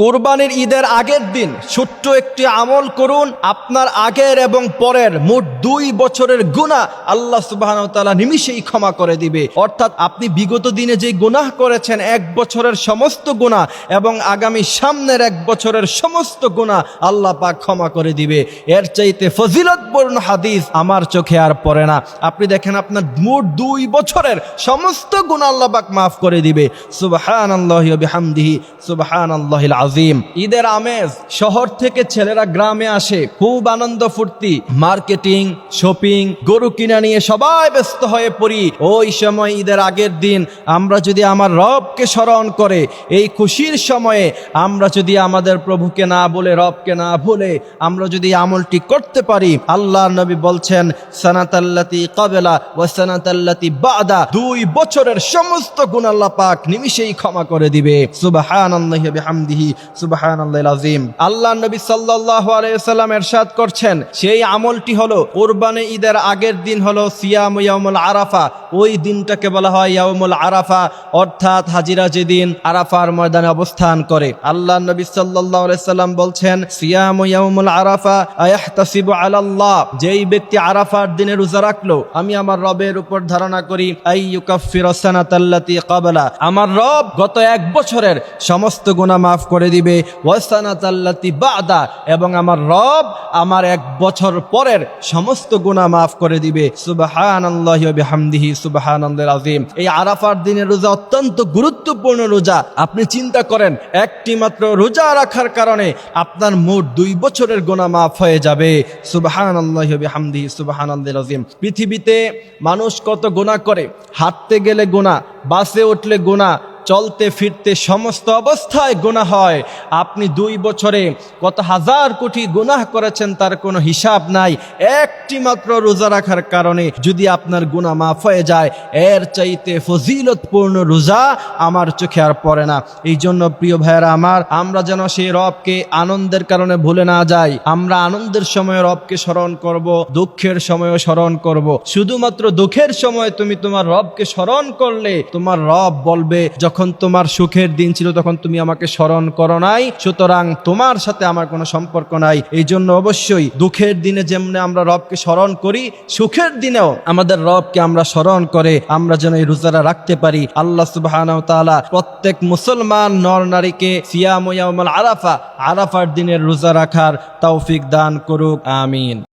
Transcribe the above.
কোরবানির ঈদের আগের দিন ছোট্ট একটি আমল করুন, আপনার আগের এবং পরের মোট দুই বছরের গুণা আল্লাহ সুবাহ নিমিষেই ক্ষমা করে দিবে। অর্থাৎ আপনি বিগত দিনে যে গুনাহ করেছেন, এক বছরের সমস্ত গুণা এবং আগামী সামনের এক বছরের সমস্ত গুণা আল্লাহ পাক ক্ষমা করে দিবে। এর চাইতে ফজিলতপূর্ণ হাদিস আমার চোখে আর পড়ে না। আপনি দেখেন আপনার মোট দুই বছরের সমস্ত গুণা আল্লাহ পাক মাফ করে দিবে। সুবাহান আল্লাহ সুবাহান আল্লাহ আজিম ঈদের আমেজ, শহর থেকে ছেলেরা গ্রামে আসে, খুব আনন্দ ফুর্তি, মার্কেটিং, শপিং, গরু কিনা নিয়ে সবাই ব্যস্ত হয়ে পড়ি। ওই সময় ঈদের আগের দিন আমরা যদি আমার রবকে স্মরণ করে, এই খুশির সময়ে আমরা যদি আমাদের প্রভুকে না বলে, রবকে না ভুলে আমরা যদি আমলটি করতে পারি আল্লাহ নবী বলছেন, সানাতাল্লাতি কাবেলা ও সানাতাল্লাতি বাদা। দুই বছরের সমস্ত গুণ আল্লাহ পাক নিমিষেই ক্ষমা করে দিবে। সুবহানাল্লাহি বিহামদিহি। সুবাহান আজিম আল্লাহ নবী সাল্লাহ আলাইসাল্লাম এরশাদ করছেন, সেই আমলটি হলো কোরবানে ঈদের আগের দিন হলো সিয়াম ইয়ামুল আরাফা। ওই দিনটাকে বলা হয় ইয়ামুল আরাফা, অর্থাৎ হাজিরা যেদিন আরাফার ময়দানে অবস্থান করে। আল্লাহ নবী সাল্লাহ আলাইসাল্লাম বলছেন, সিয়াম ইয়ামুল আরাফা যেই ব্যক্তি আরাফার দিনের রোজা রাখল, আমি আমার রবের উপর ধারণা করি আমার রব গত এক বছরের সমস্ত গুণা মাফ করে দিবে। ওয়াসানাতাল্লাতি বাদা, এবং আমার রব আমার এক বছর পরের সমস্ত গুণা মাফ করে দিবে। বিহামদিহি, সুবহানাল্লাহিল আযীম। এই আরাফার দিনের রোজা অত্যন্ত গুরুত্বপূর্ণ রোজা। আপনি চিন্তা করেন, একটি মাত্র রোজা রাখার কারণে আপনার মোট দুই বছরের গোনা মাফ হয়ে যাবে। বিহামদিহি, সুবহানাল্লাহিল আযীম। পৃথিবীতে মানুষ কত গোনা করে? হাঁটতে গেলে গোনা বাসে উঠলে গোনা চলতে ফিরতে সমস্ত অবস্থায় গুনাহ হয়। আপনি দুই বছরে কত হাজার কোটি গুনাহ করেছেন তার কোনো হিসাব নাই। একটি মাত্র রোজা রাখার কারণে যদি আপনার গুণা মাফ হয়ে যায়, এর চাইতে ফজিলতপূর্ণ রোজা আমার চোখে আর পড়ে না। এই জন্য প্রিয় ভাইয়েরা আমার, আমরা যেন সেই রবকে আনন্দের কারণে ভুলে না যাই। আমরা আনন্দের সময় রবকে স্মরণ করব, দুঃখের সময়ও স্মরণ করব। শুধুমাত্র দুঃখের সময় তুমি তোমার রবকে স্মরণ করলে তোমার রব বলবে, যখন তোমার সুখের দিন ছিল, তখন তুমি আমাকে স্মরণ করো নাই। সুতরাং তোমার সাথে আমার কোনো সম্পর্ক নাই। এই জন্য অবশ্যই দুঃখের দিনে যেমনি আমরা রবকে স্মরণ করি, সুখের দিনেও আমাদের রবকে আমরা স্মরণ করে আমরা যেন এই রোজারা রাখতে পারি। আল্লাহ সুবাহ প্রত্যেক মুসলমান নর নারীকে সিয়াম আরাফা, আরাফার দিনের রোজা রাখার তৌফিক দান করুক, আমিন।